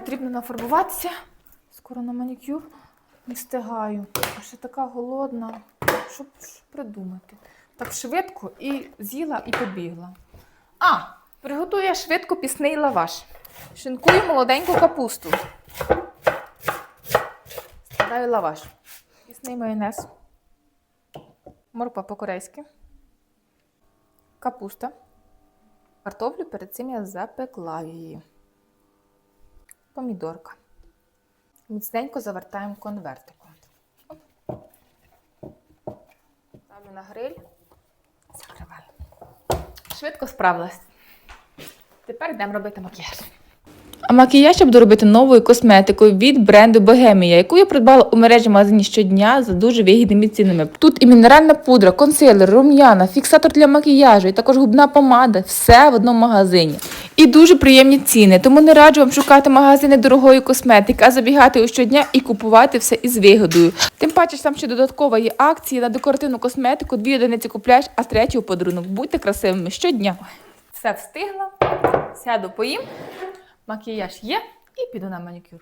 потрібно нафарбуватися. Скоро на манікюр не встигаю. А ще така голодна. Що, придумати? Так швидко і з'їла і побігла. А, приготую я швидко пісний лаваш. Шинкую молоденьку капусту. Складаю лаваш. Пісний майонез. Морква по-корейськи. Капуста. Картоплю перед цим я запекла її. Помідорка. Міцненько завертаємо конвертиком. Ставлю на гриль. Закриваю. Швидко справилась. Тепер йдемо робити макіяж. А макіяж буду робити новою косметикою від бренду Богемія, яку я придбала у мережі магазині щодня за дуже вигідними цінами. Тут і мінеральна пудра, консилер, рум'яна, фіксатор для макіяжу, і також губна помада. Все в одному магазині. І дуже приємні ціни, тому не раджу вам шукати магазини дорогої косметики, а забігати у щодня і купувати все із вигодою. Тим паче, там ще додаткова є акції на декоративну косметику, дві одиниці купляєш, а третю подарунок. Будьте красивими щодня. Все встигла, сяду поїм, макіяж є і піду на манікюр.